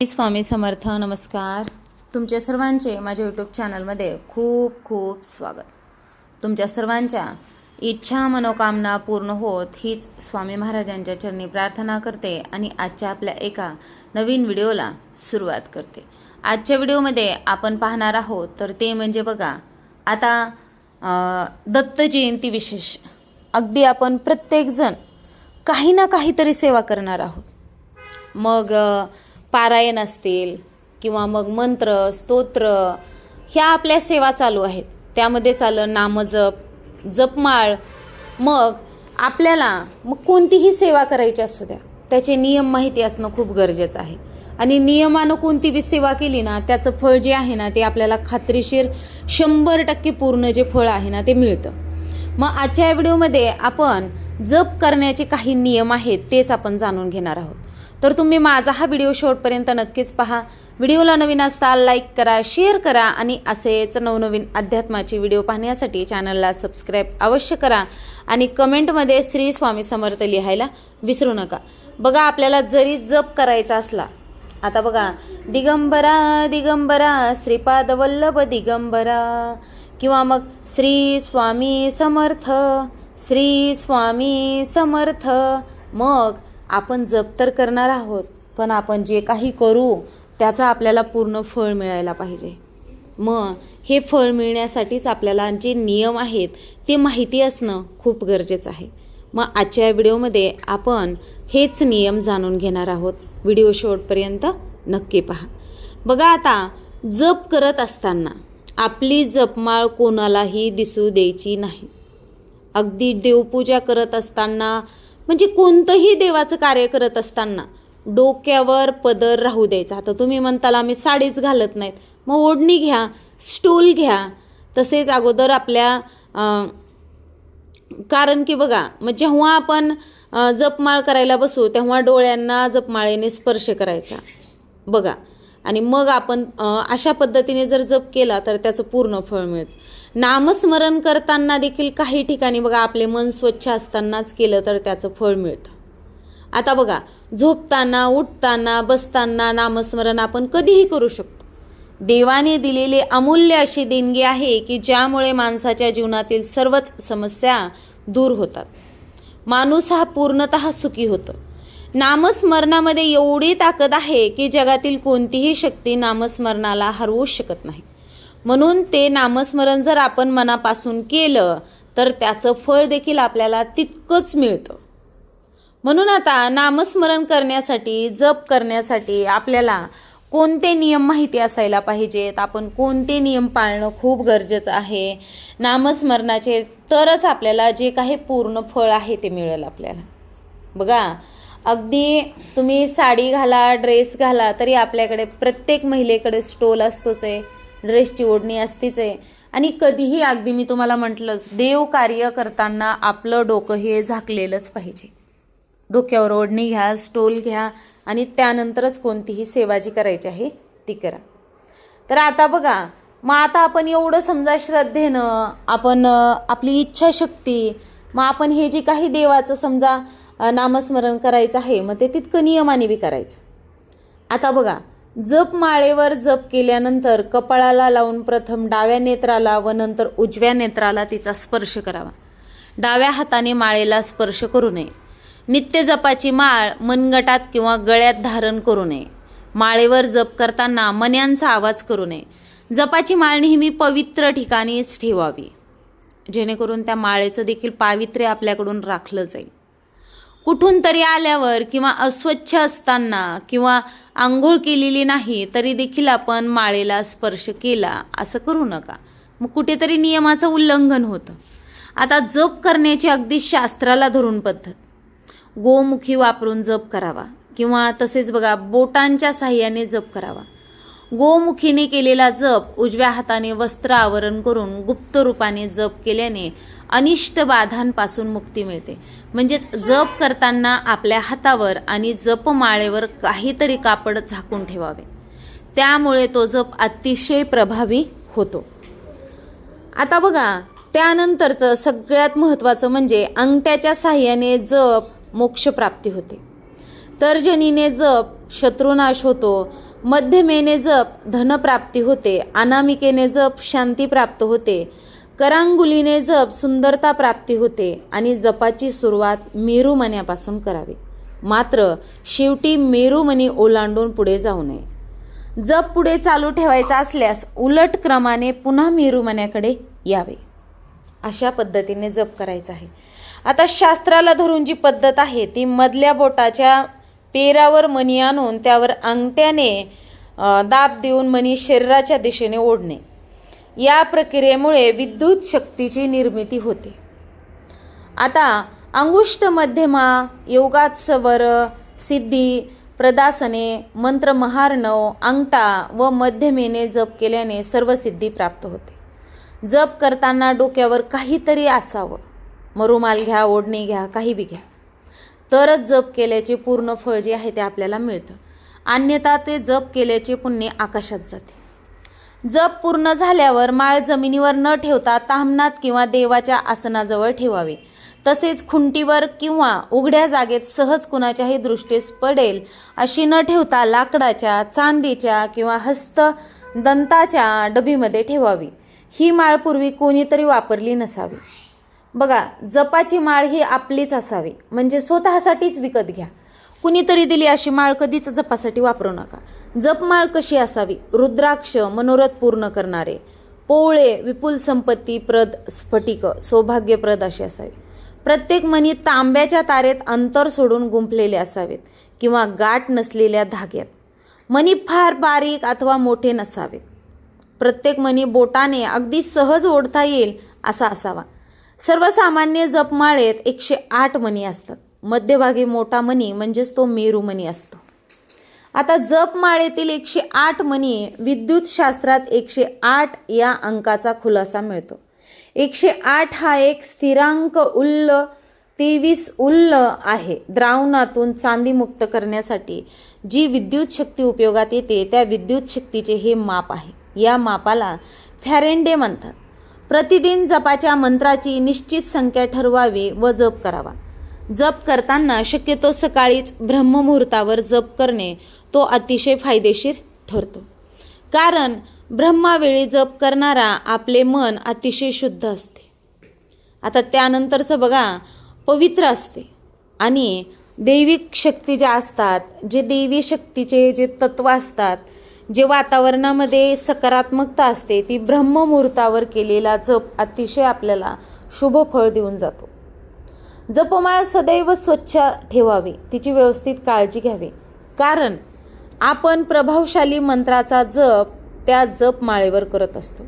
स्वामी समर्थ नमस्कार. तुमच्या सर्वांचे माझ्या यूट्यूब चॅनलमध्ये खूप खूप स्वागत. तुमच्या सर्वांच्या इच्छा मनोकामना पूर्ण होत हीच स्वामी महाराजांच्या चरणी प्रार्थना करते आणि आजच्या आपल्या एका नवीन व्हिडिओला सुरुवात करते. आजच्या व्हिडिओमध्ये आपण पाहणार आहोत तर ते म्हणजे बघा आता दत्त जयंती विशेष. अगदी आपण प्रत्येकजण काही ना काहीतरी सेवा करणार आहोत. मग पारायण असतील किंवा मग मंत्र स्तोत्र ह्या आपल्या सेवा चालू आहेत. त्यामध्ये चालं नामजप जपमाळ. मग आपल्याला मग कोणतीही सेवा करायची असू द्या त्याचे नियम माहिती असणं खूप गरजेचं आहे. आणि नियमानं कोणती बी सेवा केली ना त्याचं फळ जे आहे ना ते आपल्याला खात्रीशीर शंभर टक्के पूर्ण जे फळ आहे ना ते मिळतं. मग आजच्या व्हिडिओमध्ये आपण जप करण्याचे काही नियम आहेत तेच आपण जाणून घेणार आहोत. तर तुम्ही माझा हा व्हिडिओ शेवटपर्यंत नक्कीच पहा. व्हिडिओला नवीन असताल लाईक करा शेअर करा आणि असेच नवनवीन अध्यात्माचे व्हिडिओ पाहण्यासाठी चॅनलला सबस्क्राईब अवश्य करा आणि कमेंटमध्ये श्री स्वामी समर्थ लिहायला विसरू नका. बघा आपल्याला जरी जप करायचा असला आता बघा दिगंबरा दिगंबरा श्रीपाद वल्लभ दिगंबरा किंवा मग श्री स्वामी समर्थ श्री स्वामी समर्थ मग आपण जप तर करणार आहोत पण आपण जे काही करू त्याचा आपल्याला पूर्ण फळ मिळायला पाहिजे. मग हे फळ मिळण्यासाठीच आपल्याला जे नियम आहेत ते माहिती असणं खूप गरजेचं आहे. मग आजच्या व्हिडिओमध्ये आपण हेच नियम जाणून घेणार आहोत. व्हिडिओ शेवटपर्यंत नक्की पहा. बघा आता जप करत असताना आपली जपमाळ कोणालाही दिसू द्यायची नाही. अगदी देवपूजा करत असताना म्हणजे कोणतंही देवाचं कार्य करत असताना डोक्यावर पदर राहू द्यायचा. आता तुम्ही म्हणताल आम्ही साडीच घालत नाहीत. मग ओढणी घ्या स्टूल घ्या. तसेच अगोदर आपल्या कारण की बघा मग जेव्हा आपण जपमाळ करायला बसू तेव्हा डोळ्यांना जपमाळेने स्पर्श करायचा. बघा आणि मग आपण अशा पद्धतीने जर जप केला तर त्याचं पूर्ण फळ मिळतं. नामस्मरण करताना देखील काही ठिकाणी बघा आपले मन स्वच्छ असतानाच केलं तर त्याचं फळ मिळतं. आता बघा झोपताना उठताना बसताना नामस्मरण आपण कधीही करू शकतो. देवाने दिलेली अमूल्य अशी देणगी आहे की ज्यामुळे माणसाच्या जीवनातील सर्वच समस्या दूर होतात. माणूस हा पूर्णतः सुखी होतो. नामस्मरणामध्ये एवढी ताकद आहे की जगातील कोणतीही शक्ती नामस्मरणाला हरवूच शकत नाही. म्हणून ते नामस्मरण जर आपण मनापासून केलं तर त्याचं फळ देखील आपल्याला तितकंच मिळतं. म्हणून आता नामस्मरण करण्यासाठी जप करण्यासाठी आपल्याला कोणते नियम माहिती असायला पाहिजेत? आपण कोणते नियम पाळणं खूप गरजेचं आहे? नामस्मरणाचे तरच आपल्याला जे काही पूर्ण फळ आहे ते मिळेल आपल्याला. बघा अगदी तुम्ही साडी घाला ड्रेस घाला तरी आपल्याकडे प्रत्येक महिलेकडे स्टोल असतोच आहे ड्रेसची ओढणी असतीच आहे. आणि कधीही अगदी मी तुम्हाला म्हटलंच देव कार्य करताना आपलं डोकं हे झाकलेलंच पाहिजे. डोक्यावर ओढणी घ्या स्टोल घ्या आणि त्यानंतरच कोणतीही सेवा जी करायची आहे ती करा. तर आता बघा मग आता आपण एवढं समजा श्रद्धेनं आपण आपली इच्छाशक्ती मग आपण हे जे काही देवाचं समजा नामस्मरण करायचं आहे मग ते तितकं नियमाने बी करायचं. आता बघा जप माळेवर जप केल्यानंतर कपाळाला लावून प्रथम डाव्या नेत्राला व नंतर उजव्या नेत्राला तिचा स्पर्श करावा. डाव्या हाताने माळेला स्पर्श करू नये. नित्य जपाची माळ मनगटात किंवा गळ्यात धारण करू नये. माळेवर जप करताना मन्यांचा आवाज करू नये. जपाची माळ नेहमी पवित्र ठिकाणीच ठेवावी. जेणेकरून त्या माळेचं देखील पावित्र्य आपल्याकडून राखलं जाईल. कुठून तरी आल्यावर किंवा अस्वच्छ असताना किंवा आंघोळ केलेली नाही तरी देखील आपण माळेला स्पर्श केला असं करू नका. मग कुठेतरी नियमाचं उल्लंघन होतं. आता जप करण्याची अगदी शास्त्राला धरून पद्धत. गोमुखी वापरून जप करावा किंवा तसेच बघा बोटांच्या साह्याने जप करावा. गोमुखीने केलेला जप उजव्या हाताने वस्त्र आवरण करून गुप्त रूपाने जप केल्याने अनिष्ट बाधांपासून मुक्ती मिळते. म्हणजेच जप करताना आपल्या हातावर आणि जपमाळेवर काहीतरी कापड झाकून ठेवावे. त्यामुळे तो जप अतिशय प्रभावी होतो. आता बघा त्यानंतरचं सगळ्यात महत्त्वाचं म्हणजे अंगठ्याच्या साह्याने जप मोक्षप्राप्ती होते. तर्जनीने जप शत्रुनाश होतो. मध्यमेने जप धनप्राप्ती होते. अनामिकेने जप शांती प्राप्त होते. करांगुलीने जप सुंदरता प्राप्ती होते. आणि जपाची सुरुवात मेरूमण्यापासून करावी. मात्र शेवटी मेरूमणी ओलांडून पुढे जाऊ नये. जप पुढे चालू ठेवायचा असल्यास उलट क्रमाने पुन्हा मेरूमण्याकडे यावे. अशा पद्धतीने जप करायचा आहे. आता शास्त्राला धरून जी पद्धत आहे ती मधल्या बोटाच्या पेरावर मणी आणून त्यावर अंगठ्याने दाब देऊन मणी शरीराच्या दिशेने ओढणे. या प्रक्रियेमुळे विद्युत शक्तीची निर्मिती होते. आता अंगुष्ट मध्यमा योगात्सवर सिद्धी प्रदासने मंत्र महार्णव अंगठा व मध्यमेने जप केल्याने सर्व सिद्धी प्राप्त होते. जप करताना डोक्यावर काहीतरी असावं. मरुमाल घ्या ओढणी घ्या काही बी घ्या. तरच जप केल्याचे पूर्ण फळ जे आहे ते आपल्याला मिळतं. अन्यथा ते जप केल्याचे पुण्य आकाशात जाते. जप पूर्ण झाल्यावर माळ जमिनीवर न ठेवता तामनात किंवा देवाच्या आसनाजवळ ठेवावे. तसेच खुंटीवर किंवा उघड्या जागेत सहज कुणाच्याही दृष्टीस पडेल अशी न ठेवता लाकडाच्या चांदीच्या किंवा हस्त दंताच्या डबीमध्ये ठेवावी. ही माळ पूर्वी कोणीतरी वापरली नसावी. बघा जपाची माळ ही आपलीच असावी. म्हणजे स्वतःसाठीच विकत घ्या. कुणीतरी दिली अशी माळ कधीच जपासाठी वापरू नका. जपमाळ कशी असावी? रुद्राक्ष मनोरथ पूर्ण करणारे. पोवळे विपुल संपत्ती प्रद स्फटिक सौभाग्यप्रद अशी असावी. प्रत्येक मनी तांब्याच्या तारेत अंतर सोडून गुंफलेले असावेत किंवा गाठ नसलेल्या धाग्यात. मनी फार बारीक अथवा मोठे नसावेत. प्रत्येक मनी बोटाने अगदी सहज ओढता येईल असा असावा. सर्वसामान्य जपमाळेत एकशे आठ मणी असतात. मध्यभागी मोठा मणी म्हणजेच तो मेरू मणी असतो. आता जपमाळेतील एकशे आठ मणी विद्युत शास्त्रात एकशे आठ या अंकाचा खुलासा मिळतो. एकशे आठ हा एक स्थिरांक उल्ल तेवीस उल्ल आहे. द्रावणातून चांदी मुक्त करण्यासाठी जी विद्युत शक्ती उपयोगात येते त्या विद्युत शक्तीचे हे माप आहे. या मापाला फॅरेंडे म्हणतात. प्रतिदिन जपाच्या मंत्राची निश्चित संख्या ठरवावी व जप करावा. जप करताना शक्यतो सकाळीच ब्रह्ममुहूर्तावर जप करणे तो अतिशय फायदेशीर ठरतो. कारण ब्रह्मावेळी जप करणारा आपले मन अतिशय शुद्ध असते. आता त्यानंतरचं बघा पवित्र असते. आणि दैविक शक्ती ज्या असतात जे देवी शक्तीचे जे तत्व असतात जे वातावरणामध्ये सकारात्मकता असते ती ब्रह्ममुहूर्तावर केलेला जप अतिशय आपल्याला शुभ फळ देऊन जातो. जपमाळ सदैव स्वच्छ ठेवावी तिची व्यवस्थित काळजी घ्यावी. कारण आपण प्रभावशाली मंत्राचा जप त्या जपमाळेवर करत असतो.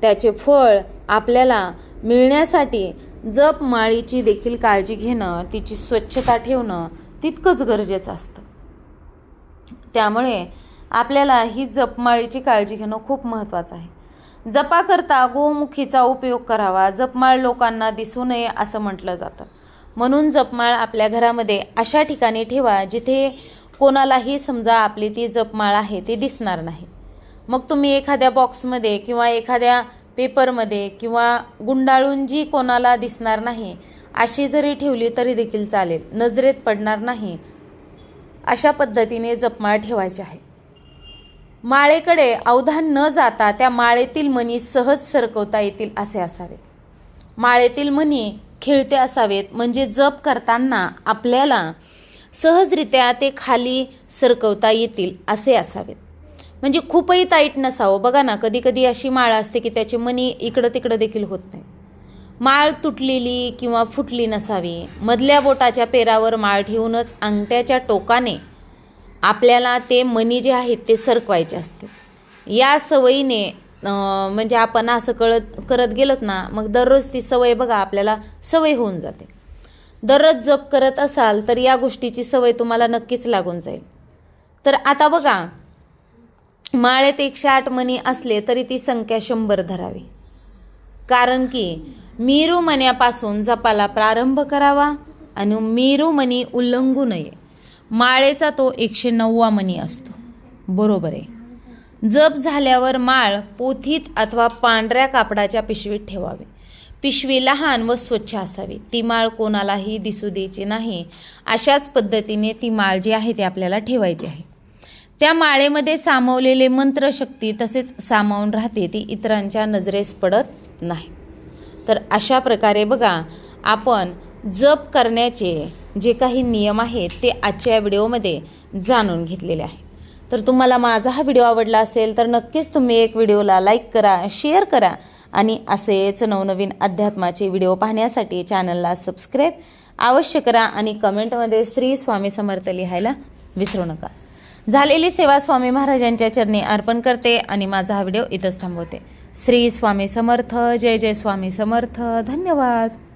त्याचे फळ आपल्याला मिळण्यासाठी जपमाळीची देखील काळजी घेणं तिची स्वच्छता ठेवणं तितकंच गरजेचं असतं. त्यामुळे आपल्याला ही जपमाळीची काळजी घेणं खूप महत्त्वाचं आहे. जपाकरता गोमुखीचा उपयोग करावा जपमाळ लोकांना दिसू नये असं म्हटलं जातं. म्हणून जपमाळ आपल्या घरामध्ये अशा ठिकाणी ठेवा जिथे कोणालाही समजा आपली ती जपमाळ आहे ती दिसणार नाही. मग तुम्ही एखाद्या बॉक्समध्ये किंवा एखाद्या पेपरमध्ये किंवा गुंडाळून जी कोणाला दिसणार नाही अशी जरी ठेवली तरी देखील चालेल. नजरेत पडणार नाही. अशा पद्धतीने जपमाळ ठेवायची आहे. माळेकडे अवधान न जाता त्या माळेतील मणी सहज सरकवता येतील असे असावेत. माळेतील मणी खेळते असावेत म्हणजे जप करताना आपल्याला सहजरित्या ते खाली सरकवता येतील असे असावेत. म्हणजे खूपही टाईट नसावं. बघा ना कधी कधी अशी माळ असते की त्याचे मणी इकडं तिकडं देखील होत नाही. माळ तुटलेली किंवा फुटली नसावी. मधल्या बोटाच्या पेरावर माळ ठेवूनच अंगठ्याच्या टोकाने आपल्याला ते मनी जे आहेत ते सरकवायचे असते. या सवयीने म्हणजे आपण असं कळत करत गेलोत ना मग दररोज ती सवय बघा आपल्याला सवय होऊन जाते. दररोज जप करत असाल तर या गोष्टीची सवय तुम्हाला नक्कीच लागून जाईल. तर आता बघा माळेत एकशे आठ मणी असले तरी ती संख्या शंभर धरावी. कारण की मिरू मण्यापासून जपाला प्रारंभ करावा आणि मीरू मणी उल्लंघू नये. माळेचा तो एकशे नववा मणी असतो. बरोबर आहे. जप झाल्यावर माळ पोथीत अथवा पांढऱ्या कापडाच्या पिशवीत ठेवावे. पिशवी लहान व स्वच्छ असावी. ती माळ कोणालाही दिसू द्यायची नाही. अशाच पद्धतीने ती माळ जी आहे ती आपल्याला ठेवायची आहे. त्या माळेमध्ये सामावलेले मंत्रशक्ती तसेच सामावून राहते ती इतरांच्या नजरेस पडत नाही. तर अशा प्रकारे बघा आपण जप करण्याचे जे काही नियम आहेत ते आजच्या व्हिडिओमध्ये जाणून घेतलेले आहे. तर तुम्हाला माझा हा व्हिडिओ आवडला असेल तर नक्कीच तुम्ही एक व्हिडिओला लाईक करा शेअर करा आणि असेच नवनवीन अध्यात्माचे व्हिडिओ पाहण्यासाठी चॅनलला सबस्क्राईब अवश्य करा आणि कमेंटमध्ये श्री स्वामी समर्थ लिहायला विसरू नका. झालेली सेवा स्वामी महाराजांच्या चरणी अर्पण करते आणि माझा हा व्हिडिओ इथंच थांबवते. श्री स्वामी समर्थ जय जय स्वामी समर्थ धन्यवाद.